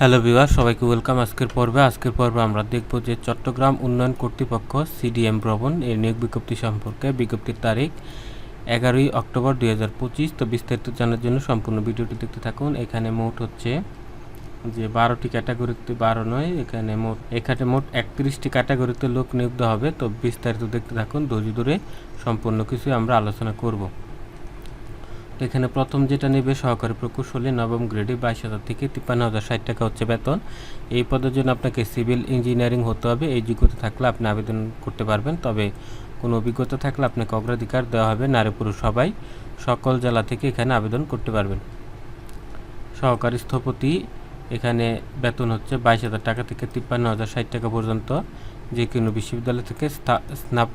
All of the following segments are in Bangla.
হ্যালো বিভার সবাইকে ওয়েলকাম। আজকের পর্বে আজকের পর্বে আমরা দেখব যে চট্টগ্রাম উন্নয়ন কর্তৃপক্ষ সিডিএম ভ্রমণ এর নিয়োগ বিজ্ঞপ্তি সম্পর্কে। বিজ্ঞপ্তির তারিখ এগারোই অক্টোবর দুই হাজার পঁচিশ। তো বিস্তারিত জানার জন্য সম্পূর্ণ ভিডিওটি দেখতে থাকুন। এখানে মোট হচ্ছে যে বারোটি ক্যাটাগরিতে বারো নয়, এখানে মোট এখানে মোট একত্রিশটি ক্যাটাগরিতে লোক নিয়োগ হবে। তো বিস্তারিত দেখতে থাকুন। ধৈর্য ধরে সম্পূর্ণ কিছু আমরা আলোচনা করব। এখানে প্রথম যেটা নেবে সহকারী প্রকৌশলী নবম গ্রেডে বাইশ হাজার থেকে তিপ্পান্ন হাজার ষাট টাকা হচ্ছে বেতন। এই পদের জন্য আপনাকে সিভিল ইঞ্জিনিয়ারিং হতে হবে। এই যোগ্যতা থাকলে আপনি আবেদন করতে পারবেন। তবে কোনো অভিজ্ঞতা থাকলে আপনাকে অগ্রাধিকার দেওয়া হবে নারী পুরুষ সবাই। সকল জেলা থেকে এখানে আবেদন করতে পারবেন। সহকারী স্থপতি, এখানে বেতন হচ্ছে বাইশ হাজার টাকা থেকে তিপ্পান্ন হাজার ষাট টাকা পর্যন্ত। যে কোনো বিশ্ববিদ্যালয় থেকে স্না- স্নাপ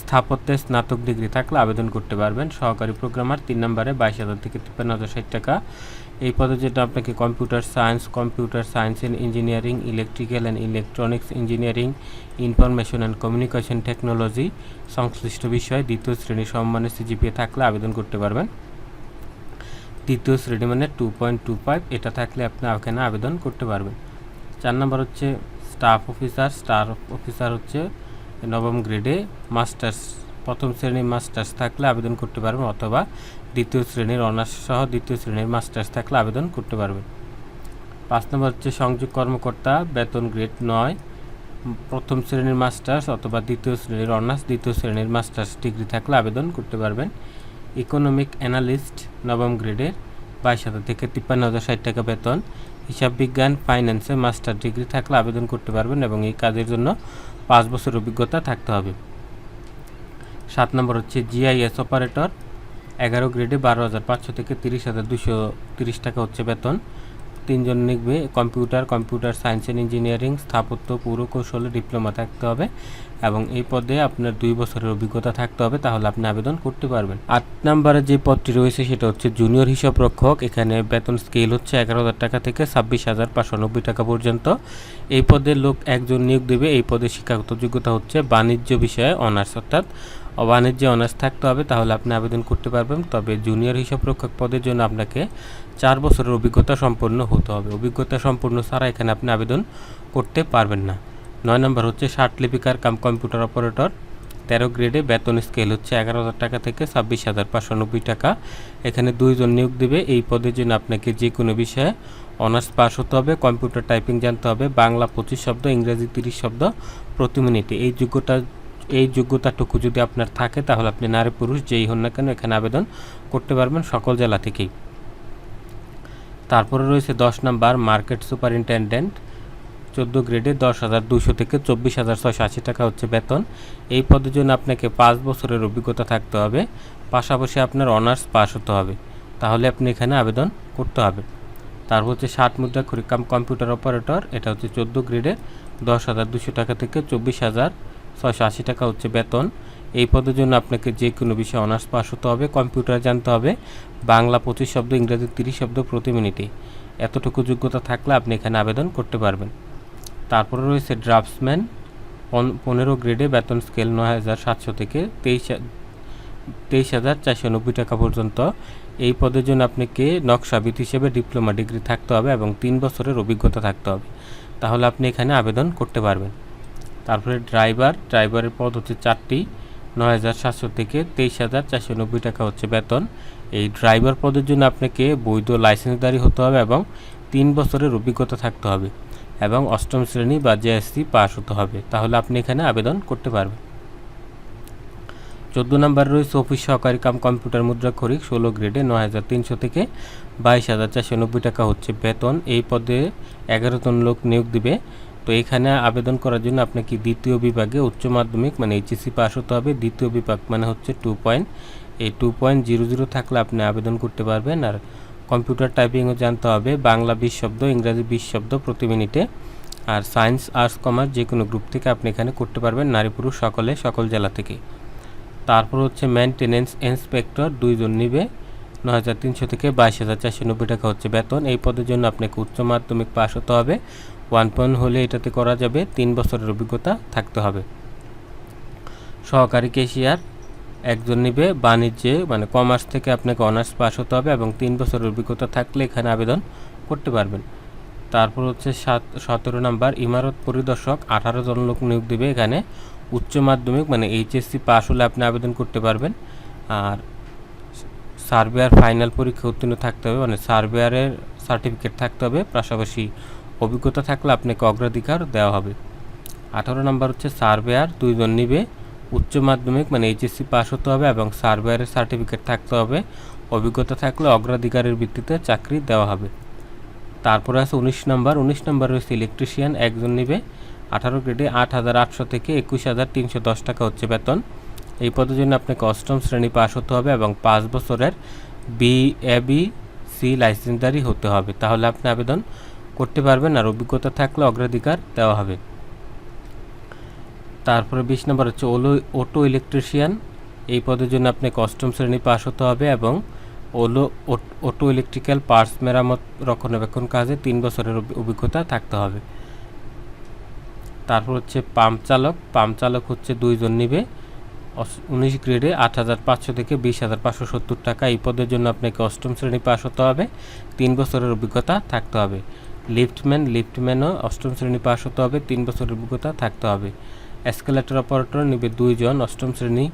স্থাপত্যে স্নাতক ডিগ্রি থাকলে আবেদন করতে পারবেন। সহকারী প্রোগ্রামার তিন নম্বরে বাইশ হাজার থেকে তিপ্পান্ন হাজার ষাট টাকা। এই পদে যেটা আপনাকে computer science computer science and engineering electrical and electronics engineering information and communication technology সংশ্লিষ্ট বিষয়ে দ্বিতীয় শ্রেণি সম্মানের সিজিপিএ থাকলে আবেদন করতে পারবেন। দ্বিতীয় শ্রেণি মানে টু পয়েন্ট টু ফাইভ এটা থাকলে আপনি এখানে আবেদন করতে পারবেন। চার নম্বর হচ্ছে স্টাফ অফিসার স্টাফ অফিসার হচ্ছে নবম গ্রেডে মাস্টার্স, প্রথম শ্রেণির মাস্টার্স থাকলে আবেদন করতে পারবেন অথবা দ্বিতীয় শ্রেণির অনার্স সহ দ্বিতীয় শ্রেণির মাস্টার্স থাকলে আবেদন করতে পারবেন। পাঁচ নম্বর হচ্ছে সংযোগ কর্মকর্তা, বেতন গ্রেড নয়, প্রথম শ্রেণির মাস্টার্স অথবা দ্বিতীয় শ্রেণির অনার্স, দ্বিতীয় শ্রেণির মাস্টার্স ডিগ্রি থাকলে আবেদন করতে পারবেন। ইকোনমিক অ্যানালিস্ট, নবম গ্রেডের বাইশ হাজার থেকে তিপ্পান্ন হাজার ষাট টাকা বেতন। হিসাব বিজ্ঞান ফাইন্যান্সে মাস্টার ডিগ্রি থাকলে আবেদন করতে পারবেন এবং এই কাজের জন্য পাঁচ বছর অভিজ্ঞতা থাকতে হবে। সাত নম্বর হচ্ছে জিআইএস অপারেটর এগারো গ্রেডে বারো হাজার পাঁচশো থেকে তিরিশ হাজার দুশো তিরিশ টাকা হচ্ছে বেতন। তিনজন নিকবে computer computer science and engineering, স্থাপত্য, পুরকৌশলে, ডিপ্লোমা থাকতে হবে এবং এই পদে আপনার দুই বছরের অভিজ্ঞতা থাকতে হবে, তাহলে আপনি আবেদন করতে পারবেন। আট নম্বরে যে পদটি রয়েছে সেটা হচ্ছে জুনিয়র হিসাব রক্ষক। এখানে বেতন স্কেল হচ্ছে এগারো হাজার টাকা থেকে ছাব্বিশ হাজার পাঁচশো টাকা পর্যন্ত। এই পদে লোক একজন নিয়োগ দেবে, এই পদে শিক্ষাগত যোগ্যতা হচ্ছে বাণিজ্য বিষয়ে অনার্স অর্থাৎ বাণিজ্যে অনার্স থাকতে হবে, তাহলে আপনি আবেদন করতে পারবেন। তবে জুনিয়র হিসাব রক্ষক পদের জন্য আপনাকে চার বছরের অভিজ্ঞতা সম্পন্ন হতে হবে। অভিজ্ঞতা সম্পূর্ণ ছাড়া এখানে আপনি আবেদন করতে পারবেন না। নয় নম্বর হচ্ছে ষাট লিপিকার কাম কম্পিউটার অপারেটর তেরো গ্রেডে বেতন স্কেল হচ্ছে এগারো হাজার টাকা থেকে ছাব্বিশ হাজার পাঁচশো টাকা। এখানে দুইজন নিয়োগ দেবে। এই পদের জন্য আপনাকে যে কোনো বিষয়ে অনার্স পাস হতে হবে কম্পিউটার টাইপিং জানতে হবে, বাংলা পঁচিশ শব্দ, ইংরেজি তিরিশ শব্দ প্রতি মিনিটে এই যোগ্যতা এই যোগ্যতাটুকু যদি আপনার থাকে, তাহলে আপনি নারী পুরুষ, যেই হন না কেন এখানে আবেদন করতে পারবেন সকল জেলা থেকেই। তারপরে রয়েছে দশ নাম্বার, মার্কেট সুপারিনটেন্ডেন্ট, চোদ্দ গ্রেডে দশ হাজার দুশো থেকে চব্বিশ হাজার ছয়শো আশি টাকা হচ্ছে বেতন। এই পদের জন্য আপনাকে পাঁচ বছরের অভিজ্ঞতা থাকতে হবে, পাশাপাশি আপনার অনার্স পাস হতে হবে। তাহলে আপনি এখানে আবেদন করতে হবে। তারপর হচ্ছে ষাট মুদ্রা খরিকাম কম্পিউটার অপারেটর, এটা হচ্ছে চোদ্দ গ্রেডে দশ হাজার দুশো টাকা থেকে চব্বিশ হাজার ছয়শো আশি টাকা হচ্ছে বেতন। এই পদের জন্য আপনাকে যে কোনো বিষয়ে অনার্স পাস হতে হবে, কম্পিউটার জানতে হবে, বাংলা পঁচিশ শব্দ, ইংরেজি তিরিশ শব্দ প্রতি মিনিটে। এতটুকু যোগ্যতা থাকলে আপনি এখানে আবেদন করতে পারবেন। তারপরে রয়েছে ড্রাফটসম্যান পনেরো গ্রেডে বেতন স্কেল নয় হাজার সাতশো থেকে তেইশ তেইশ হাজার চারশো নব্বই টাকা পর্যন্ত। এই পদের জন্য আপনাকে নকশাবিদ হিসেবে ডিপ্লোমা ডিগ্রি থাকতে হবে এবং তিন বছরের অভিজ্ঞতা থাকতে হবে। তাহলে আপনি এখানে আবেদন করতে পারবেন। তারপরে ড্রাইভার, ড্রাইভারের পদ হচ্ছে চারটি, নয় হাজার সাতশো থেকে তেইশ হাজার চারশো নব্বই টাকা হচ্ছে বেতন। এই ড্রাইভার পদের জন্য আপনাকে বৈধ লাইসেন্সদারি হতে হবে এবং তিন বছরের অভিজ্ঞতা থাকতে হবে এবং অষ্টম শ্রেণি বা জেএসসি পাস হতে হবে। তাহলে আপনি এখানে আবেদন করতে পারবেন। চোদ্দ নম্বর রয়েছে অফিস সহকারী কাম কম্পিউটার মুদ্রা খরিক ষোলো গ্রেডে নয় হাজার তিনশো থেকে বাইশ হাজার চারশো নব্বই টাকা হচ্ছে বেতন। এই পদে এগারো জন লোক নিয়োগ দিবে। তো এখানে আবেদন করার জন্য আপনাকে দ্বিতীয় বিভাগে উচ্চ মাধ্যমিক মানে এইচএসসি পাস হতে হবে। দ্বিতীয় বিভাগ মানে হচ্ছে টু পয়েন্ট এই টু পয়েন্ট জিরো জিরো থাকলে আপনি আবেদন করতে পারবেন। আর কম্পিউটার টাইপিংও জানতে হবে। বাংলা বিশ শব্দ, ইংরাজি বিশ শব্দ প্রতি মিনিটে। আর সায়েন্স আর্টস কমার্স যে কোনো গ্রুপ থেকে আপনি এখানে করতে পারবেন, নারী, পুরুষ, সকলে, সকল জেলা থেকে। তারপর হচ্ছে মেনটেনেন্স ইন্সপেক্টর দুইজন নিবে। ন হাজার তিনশো থেকে বাইশ হাজার চারশো নব্বই টাকা হচ্ছে বেতন। এই পদের জন্য আপনাকে উচ্চ মাধ্যমিক পাস হতে হবে। ওয়ান পয়েন্ট হলে এটাতে করা যাবে তিন বছরের অভিজ্ঞতা থাকতে হবে। সহকারী কেশিয়ার একজন নিবে, বাণিজ্যে মানে কমার্স থেকে আপনাকে অনার্স পাস হতে হবে এবং তিন বছরের অভিজ্ঞতা থাকলে এখানে আবেদন করতে পারবেন। তারপর হচ্ছে সাত, সতেরো নাম্বার, ইমারত পরিদর্শক, আঠারো জন লোক নিয়োগ দেবে এখানে। উচ্চ মাধ্যমিক মানে এইচএসসি পাস হলে আপনি আবেদন করতে পারবেন। আর সার্ভেয়ার ফাইনাল পরীক্ষা উত্তীর্ণ থাকতে হবে মানে সার্ভেয়ারের সার্টিফিকেট থাকতে হবে, পাশাপাশি অভিজ্ঞতা থাকলে আপনাকে অগ্রাধিকার দেওয়া হবে। আঠারো নাম্বার হচ্ছে সার্ভেয়ার, দুইজন নিবে। উচ্চ মাধ্যমিক মানে এইচএসসি পাস হতে হবে এবং সার্ভেয়ারের সার্টিফিকেট থাকতে হবে। অভিজ্ঞতা থাকলে অগ্রাধিকারের ভিত্তিতে চাকরি দেওয়া হবে। তারপরে আছে উনিশ নম্বর। উনিশ নম্বর হচ্ছে ইলেকট্রিশিয়ান একজন নিবে। আঠারো গ্রেডে আট হাজার আটশো থেকে একুশ হাজার তিনশো দশ টাকা হচ্ছে বেতন। এই পদের জন্য আপনাকে অষ্টম শ্রেণি পাস হতে হবে এবং পাঁচ বছরের বি এ বি সি লাইসেন্সদারি হতে হবে। তাহলে আপনি আবেদন করতে পারবেন আর অভিজ্ঞতা থাকলে অগ্রাধিকার দেওয়া হবে। তারপরে বিশ নম্বর হচ্ছে ওলো অটো ইলেকট্রিশিয়ান। এই পদের জন্য আপনাকে অষ্টম শ্রেণি পাস হতে হবে এবং ওলো অটো ইলেকট্রিক্যাল পার্টস মেরামত, রক্ষণাবেক্ষণ কাজে তিন বছরের অভি- অভিজ্ঞতা থাকতে হবে। তারপর হচ্ছে পাম্প চালক। পাম্প চালক হচ্ছে দুইজন নিবে। উনিশ গ্রেডে আট হাজার পাঁচশো থেকে বিশ হাজার পাঁচশো সত্তর টাকা। এই পদের জন্য আপনাকে অষ্টম শ্রেণি পাস হতে হবে। তিন বছরের অভিজ্ঞতা থাকতে হবে। লিফটম্যান, লিফটম্যানও অষ্টম শ্রেণি পাস হতে হবে, তিন বছরের অভিজ্ঞতা থাকতে হবে। এসকেলেটর অপারেটর নিবে দুইজন অষ্টম শ্রেণি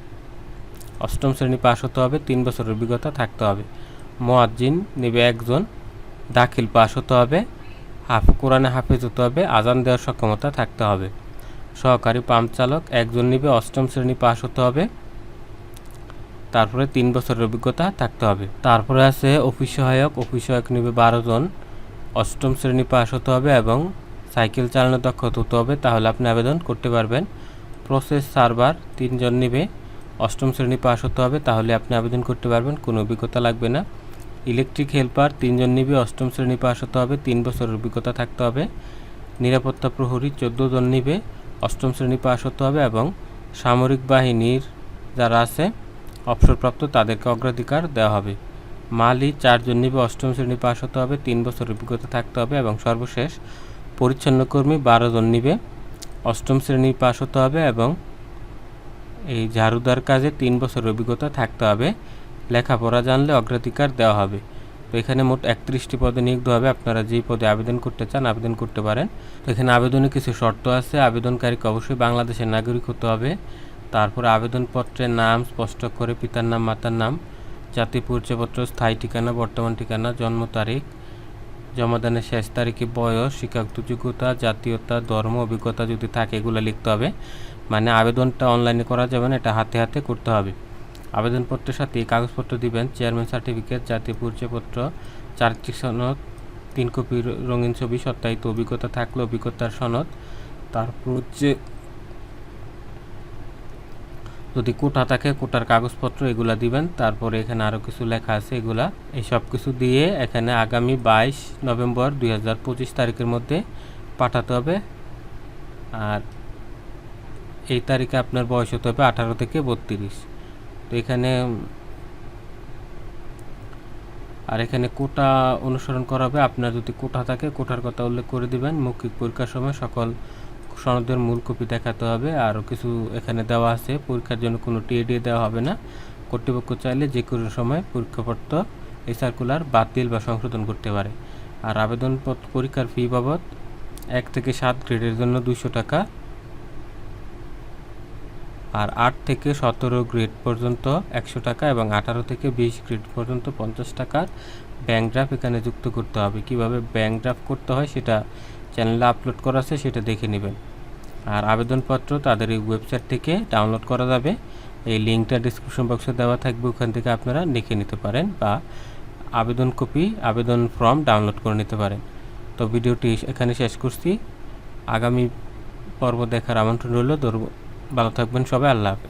অষ্টম শ্রেণি পাস হতে হবে, তিন বছরের অভিজ্ঞতা থাকতে হবে। মোয়াজ্জিন নেবে একজন দাখিল পাস হতে হবে, হাফ, কোরআনে হাফেজ হতে হবে আজান দেওয়ার সক্ষমতা থাকতে হবে। সহকারী পাম্প চালক একজন নিবে, অষ্টম শ্রেণি পাস হতে হবে, তারপরে তিন বছরের অভিজ্ঞতা থাকতে হবে। তারপরে আছে অফিস সহায়ক অফিস সহায়ক নিবে বারো জন অষ্টম শ্রেণি পাস হতে হবে এবং সাইকেল চালানো দক্ষতা হতে হবে, তাহলে আপনি আবেদন করতে পারবেন। প্রসেস সার্ভার তিনজন নিবে, অষ্টম শ্রেণি পাস হতে হবে, তাহলে আপনি আবেদন করতে পারবেন, কোনো অভিজ্ঞতা লাগবে না। ইলেকট্রিক হেল্পার তিনজন নিবে, অষ্টম শ্রেণি পাস হতে হবে, তিন বছরের অভিজ্ঞতা থাকতে হবে। নিরাপত্তা প্রহরী চোদ্দ জন নিবে, অষ্টম শ্রেণি পাস হতে হবে এবং সামরিক বাহিনীর যারা আছে, অবসরপ্রাপ্ত, তাদেরকে অগ্রাধিকার দেওয়া হবে। মালি চারজন নিবে অষ্টম শ্রেণি পাস হতে হবে, তিন বছর অভিজ্ঞতা থাকতে হবে এবং সর্বশেষ পরিচ্ছন্ন কর্মী বারো জন নিবে অষ্টম শ্রেণি পাস হতে হবে এবং এই ঝাড়ুদার কাজে তিন বছরের অভিজ্ঞতা থাকতে হবে। লেখাপড়া জানলে অগ্রাধিকার দেওয়া হবে। তো এখানে মোট একত্রিশটি পদে নিয়োগ হবে। আপনারা যেই পদে আবেদন করতে চান আবেদন করতে পারেন। তো এখানে আবেদনে কিছু শর্ত আছে। আবেদনকারীকে অবশ্যই বাংলাদেশের নাগরিক হতে হবে। তারপর আবেদনপত্রের নাম, স্পষ্ট করে পিতার নাম, মাতার নাম জাতীয় পরিচয়পত্র, স্থায়ী ঠিকানা, বর্তমান ঠিকানা, জন্ম তারিখ জমাদানের শেষ তারিখে বয়স, শিক্ষাগত যোগ্যতা, জাতীয়তা, ধর্ম, অভিজ্ঞতা যদি থাকে এগুলো লিখতে হবে। মানে আবেদনটা অনলাইনে করা যাবে না, এটা হাতে হাতে করতে হবে। আবেদনপত্রের সাথে কাগজপত্র দিবেন চেয়ারম্যান সার্টিফিকেট জাতীয় পরিচয়পত্র, চারিত্রিক সনদ, তিন কপি রঙিন ছবি, সত্যায়িত অভিজ্ঞতা থাকলে অভিজ্ঞতার সনদ, তারপর হচ্ছে যদি কোটা থাকে, কোটার কাগজপত্র এগুলা দিবেন। তারপরে এখানে আরও কিছু লেখা আছে এগুলা। এই সব কিছু দিয়ে এখানে আগামী বাইশ নভেম্বর দুই হাজার পঁচিশ তারিখের মধ্যে পাঠাতে হবে। আর এই তারিখে আপনার বয়স হতে হবে আঠারো থেকে বত্রিশ। তো এখানে আর এখানে কোটা অনুসরণ করা হবে। আপনার যদি কোটা থাকে, কোটার কথা উল্লেখ করে দিবেন। মৌখিক পরীক্ষার সময় সকল সনদের মূল কপি দেখাতে হবে। আরও কিছু এখানে দেওয়া আছে। পরীক্ষার জন্য কোনো টিএডি দেওয়া হবে না। কর্তৃপক্ষ চাইলে যে কোনো সময় পরীক্ষাপত্র, এই সার্কুলার বাতিল বা সংশোধন করতে পারে। আর আবেদন পত্র- পরীক্ষার ফি বাবদ এক থেকে সাত গ্রেডের জন্য দুশো টাকা আর আট থেকে সতেরো গ্রেড পর্যন্ত একশো টাকা এবং আঠারো থেকে বিশ গ্রেড পর্যন্ত পঞ্চাশ টাকার ব্যাঙ্ক ড্রাফট এখানে যুক্ত করতে হবে। কীভাবে ব্যাঙ্ক ড্রাফট করতে হয় সেটা চ্যানেলে আপলোড করা আছে সেটা দেখে নেবেন। আর আবেদনপত্র তাদের এই ওয়েবসাইট থেকে ডাউনলোড করা যাবে। এই লিঙ্কটা ডিসক্রিপশন বক্সে দেওয়া থাকবে, ওখান থেকে আপনারা লিখে নিতে পারেন বা আবেদন কপি আবেদন ফর্ম ডাউনলোড করে নিতে পারেন। তো ভিডিওটি এখানে শেষ করছি। আগামী পর্ব দেখার আমন্ত্রণ রইল। ভালো থাকবেন সবাই। আল্লাহ হাফেজ।